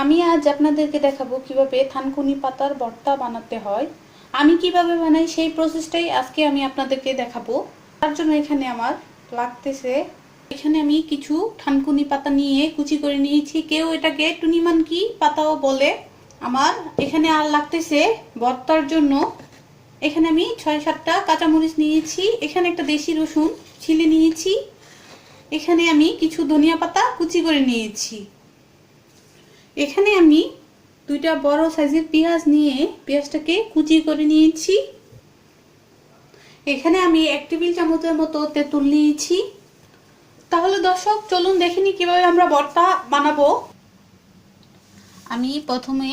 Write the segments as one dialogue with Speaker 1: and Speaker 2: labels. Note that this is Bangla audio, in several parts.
Speaker 1: আমি আজ আপনাদেরকে দেখাবো কীভাবে থানকুনি পাতার ভর্তা বানাতে হয়। আমি কীভাবে বানাই সেই প্রসেসটাই আজকে আমি আপনাদেরকে দেখাবো। তার জন্য এখানে আমার লাগতেছে, এখানে আমি কিছু থানকুনি পাতা নিয়ে কুচি করে নিয়েছি। কেউ এটাকে টুনিমানকি পাতাও বলে। আমার এখানে আর লাগতেছে ভর্তার জন্য এখানে আমি ছয় সাতটা কাঁচামরিচ নিয়েছি, এখানে একটা দেশি রসুন ছিলে নিয়েছি, এখানে আমি কিছু ধনিয়া পাতা কুচি করে নিয়েছি। এখানে আমি দুইটা বড় সাইজের পেঁয়াজ নিয়ে পেঁয়াজটাকে কুচি করে নিয়েছি। এখানে আমি এক টেবিল চামচের মতো তেঁতুল নিয়েছি। তাহলে দর্শক, চলুন দেখিনি কীভাবে আমরা ভর্তা বানাবো। আমি প্রথমে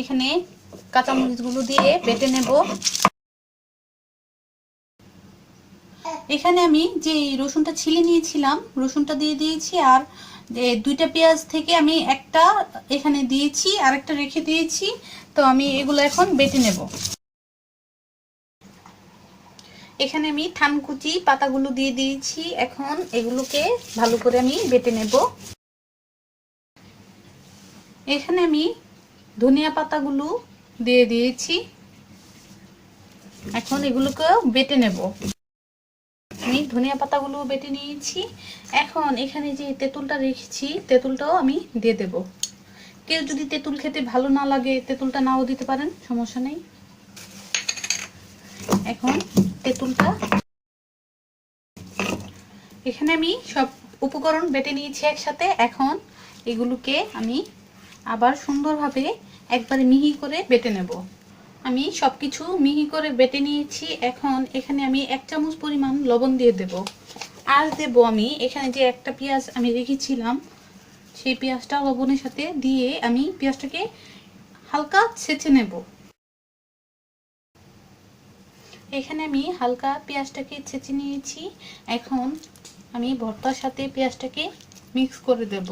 Speaker 1: এখানে কাঁচামরিচগুলো দিয়ে বেটে নেব। এখানে আমি যে রসুনটা ছিলে নিয়েছিলাম, রসুনটা দিয়ে দিয়েছি আর দুইটা পেঁয়াজ থেকে আমি একটা এখানে দিয়েছি আর একটা রেখে দিয়েছি। তো আমি এগুলো এখন বেটে নেব। এখানে আমি থানকুচি পাতাগুলো দিয়ে দিয়েছি। এখন এগুলোকে ভালো করে আমি বেটে নেব। এখানে আমি ধনিয়া পাতাগুলো দিয়ে দিয়েছি। এখন এগুলোকে বেটে নেব। আমি ধনিয়া পাতাগুলো বেটে নিয়েছি। এখন এখানে যে তেঁতুলটা রেখেছি, তেঁতুলটাও আমি দিয়ে দেব। কেউ যদি তেঁতুল খেতে ভালো না লাগে, তেঁতুলটা নাও দিতে পারেন, সমস্যা নেই। এখন তেঁতুলটা এখানে আমি সব উপকরণ বেটে নিয়েছি একসাথে। এখন এগুলোকে আমি আবার সুন্দরভাবে একবারে মিহি করে বেটে নেব। আমি সবকিছু মিহি করে বেটে নিয়েছি। এখন এখানে আমি এক চামচ পরিমাণ লবণ দিয়ে দেব। আর দেব আমি এখানে যে একটা পেঁয়াজ আমি রেখেছিলাম, সেই পেঁয়াজটা লবণের সাথে দিয়ে আমি পেঁয়াজটাকে হালকা ছেঁচে নেব। এখানে আমি হালকা পেঁয়াজটাকে ছেঁচে নিয়েছি। এখন আমি ভর্তার সাথে পেঁয়াজটাকে মিক্স করে দেব।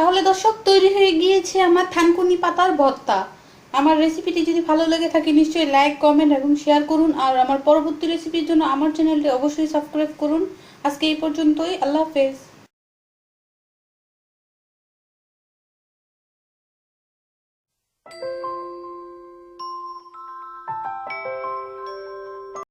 Speaker 1: তাহলে দর্শক, তৈরি হয়ে গিয়েছে আমার থানকুনি পাতার ভর্তা। আমার রেসিপিটি যদি ভালো লেগে থাকে, নিশ্চয়ই লাইক কমেন্ট এবং শেয়ার করুন। আর আমার পরবর্তী রেসিপির জন্য আমার চ্যানেলটি অবশ্যই সাবস্ক্রাইব করুন। আজকে এই পর্যন্তই, আল্লাহ হাফেজ।